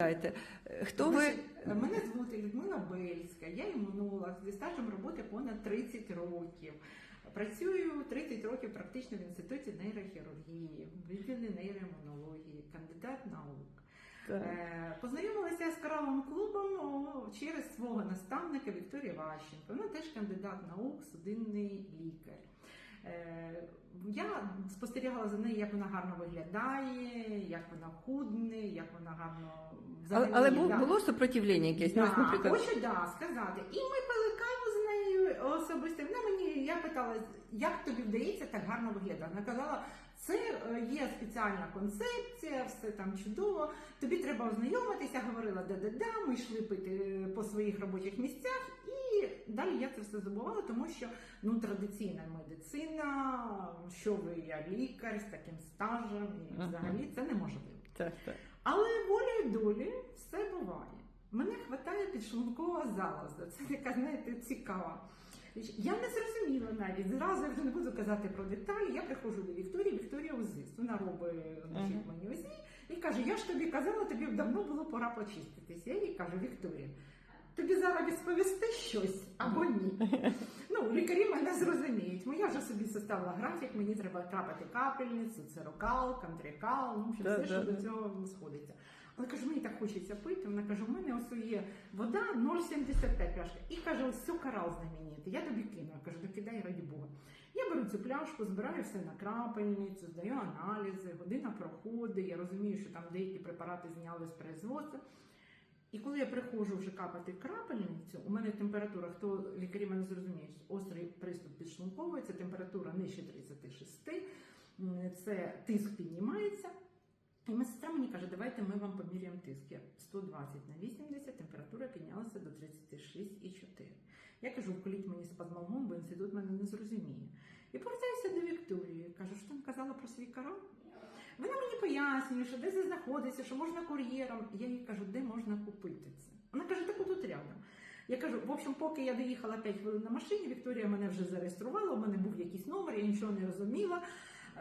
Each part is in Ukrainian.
Е, хто ви? Мене звати Людмила Бельська, я імунолог зі стажем роботи понад 30 років. Працюю 30 років практично в інституті нейрохірургії, в відділі нейроімунології, кандидат наук. Так. Е, Познайомилася з кораловим клубом через свого наставника Вікторія Ващенко. Вона теж кандидат наук, судинний лікар. Е, спостерігала за нею, як вона гарно виглядає, як вона худне, як вона гарно Але, взагалі, але бу- да. було супротивлення якесь? Да, наприклад, хочу да, сказати. І ми пили каву з нею особисто. Вона мені, я питала, як тобі вдається так гарно виглядати. Вона казала, це е, є спеціальна концепція, все там чудово. Тобі треба ознайомитися. Говорила, да-да-да, ми йшли пити по своїх робочих місцях, далі я це все забувала, тому що ну традиційна медицина, що ви я лікар з таким стажем, і взагалі це неможливо. так, так. Але волею долі все буває. Мене хватає підшлункова залоза. Це така, знаєте, цікава. Я не зрозуміла навіть. Зразу я вже не буду казати про деталі. Я приходжу до Вікторії, Вікторія УЗИС. Вона робить значить, мені УЗІ і каже: Я ж тобі казала, тобі давно було пора почиститися. Я їй кажу, Вікторія, тобі зараз відповісти щось або ні. Ну, лікарі мене зрозуміють. Моя вже собі составила графік, мені треба трапити капельницю, церокал, кантрикал, ну, в все, що до цього сходиться. Але кажу, мені так хочеться пити. Вона каже, у мене ось є вода 0,75 пляшка. І каже, ось все карал знаменитий, я тобі кину. Я кажу, докидай раді Бога. Я беру цю пляшку, збираю все на крапельницю, здаю аналізи, година проходить, я розумію, що там деякі препарати зняли з производства. І коли я приходжу вже капати крапельницю, у мене температура, хто лікарі мене зрозуміють, острий приступ підшлункової, це температура нижче 36, це тиск піднімається. І медсестра мені каже, давайте ми вам поміряємо тиск. Я 120 на 80, температура піднялася до 36,4. Я кажу, вколіть мені спазмалгон, бо інститут мене не зрозуміє. І повертаюся до Вікторії. Кажу, що не казала про свій карал? Вона мені пояснює, що де це знаходиться, що можна кур'єром. Я їй кажу, де можна купити це. Вона каже, так тут рядом. Я кажу, в общем, поки я доїхала 5 хвилин на машині, Вікторія мене вже зареєструвала, у мене був якийсь номер, я нічого не розуміла.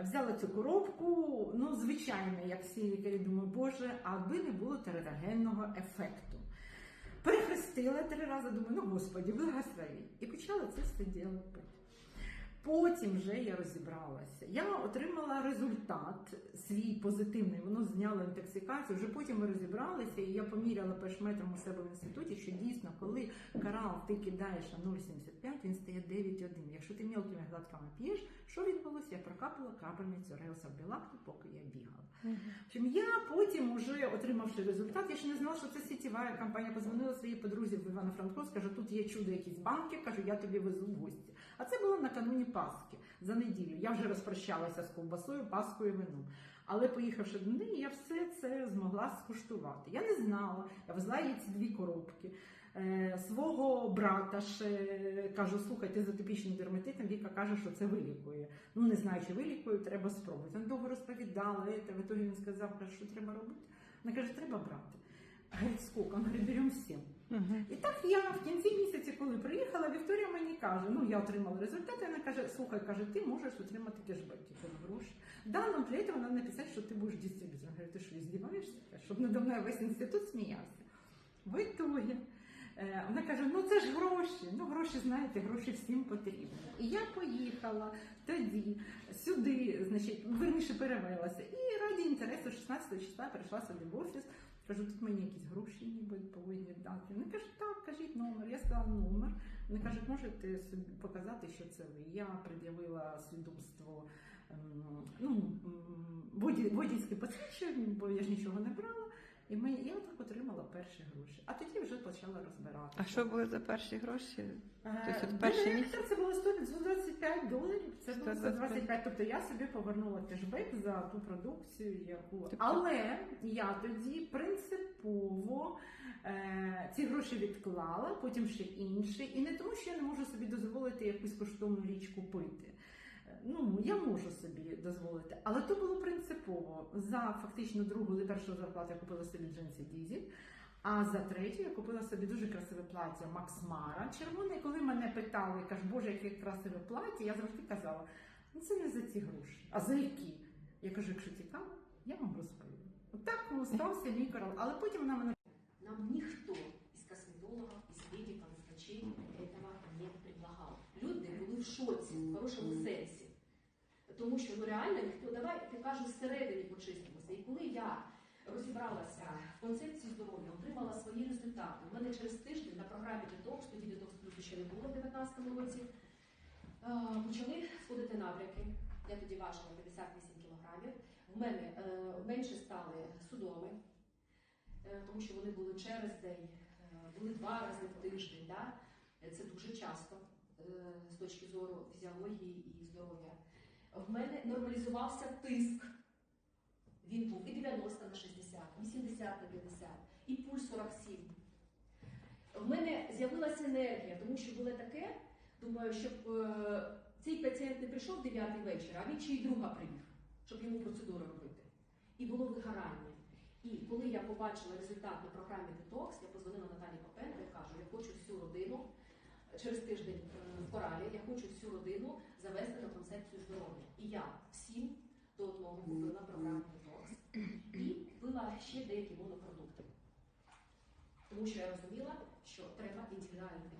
Взяла цю коробку, ну, звичайно, як всі лікарі, думаю, боже, аби не було тератогенного ефекту. Перехрестила три рази, думаю, ну господі, благослови. І почала це все діло пити. Потім вже я розібралася. Я отримала результат свій позитивний. Воно зняло інтоксикацію. Вже потім ми розібралися, і я поміряла першметром у себе в інституті, що дійсно, коли карал ти кидаєш на 0,75, він стає 9,1. Якщо ти мілкими глотками п'єш, що відбулося? Я прокапала крапельницю реосабілакту, поки я бігала. Общем, я потім, уже отримавши результат, я ще не знала, що це сітєва компанія. Позвонила своїй подрузі в Івано-Франковськ, каже, тут є чудо, якісь банки, кажу, я тобі везу в гості. А це було накануні Пасхи за неділю. Я вже розпрощалася з ковбасою, паскою, вином. Але поїхавши до неї, я все це змогла скуштувати. Я не знала, я везла їй ці дві коробки. Е, свого брата ще кажу, слухай, ти з атопічним дерматитом, Віка каже, що це вилікує. Ну не знаю, чи вилікує, треба спробувати. Він довго розповідала, в ітогі він сказав, що треба робити. Вона каже, треба брати. Говорить, скільки? Він говорить, беремо всім. Мгм. І так я в кінці коли приїхала, Вікторія мені каже: ну я отримала результати. Вона каже: слухай, каже, ти можеш отримати кешбек, типу гроші. Да, ну для цього треба написати, що ти будеш дистриб'ютором. Говорю, ти що, здіваєшся? Щоб надо мною весь інститут сміявся. В ітогі. е, Вона каже: ну це ж гроші. Ну гроші, знаєте, гроші всім потрібні. І я поїхала тоді сюди, значить, верніше перевелася. І раді інтересу 16 числа прийшла сюди в офіс. Кажу, тут мені якісь гроші ніби повинні дати. Вони кажуть, так, кажіть номер. Я сказала номер. Вони кажуть, можете собі показати, що це ви. Я пред'явила свідоцтво, ем, ну, водійське посвідчення, бо я ж нічого не брала. І ми, я так отримала перші гроші. А тоді вже почала розбирати. А що були за перші гроші? Е, Тобто от перший директор це було 100 125 доларів. Це було 125. 125. Тобто я собі повернула кешбек за ту продукцію, яку Тобто- але я тоді принципово е, ці гроші відклала, потім ще інші. І не тому, що я не можу собі дозволити якусь коштовну річ купити. Ну, я можу собі дозволити, але то було принципово. За фактично другу за першу зарплату я купила собі джинси Дізель, а за третю я купила собі дуже красиве плаття Макс Мара червоне. І коли мене питали, кажуть, боже, яке красиве плаття, я завжди казала, ну це не за ці гроші, а за які? Я кажу, якщо цікаво, я вам розповім. Отак ну, стався мій корал. Але потім вона мене Нам никто из косметологов, из медиков, из врачей этого не предлагал. Люди були в шоці, в хорошому сенсі. Тому що ну реально ніхто, давай я кажу, зсередині почистимося. І коли я розібралася в концепції здоров'я, отримала свої результати. У мене через тиждень на програмі Detox, тоді Detox Plus ще не було в 2019 році, е, почали сходити набряки. Я тоді важила 58 кілограмів. В мене е, менше стали судоми, е, тому що вони були через день, були два рази в тиждень. Да? Це дуже часто з точки зору фізіології і здоров'я. В мене нормалізувався тиск. Він був і 90 на 60, 80 на 50, і пульс 47. В мене з'явилася енергія, тому що було таке, думаю, щоб е, цей пацієнт не прийшов 9 вечора, а він ще й друга приїхав, щоб йому процедуру робити. І було вигорання. І коли я побачила результат на програмі Detox, я позвонила Наталі Попенко і кажу, я хочу всю родину через тиждень е, в коралі, я хочу всю родину завести на концепцію здоров'я. І я всім до одного купила програму Detox і купила ще деякі монопродукти. Тому що я розуміла, що треба індивідуальний.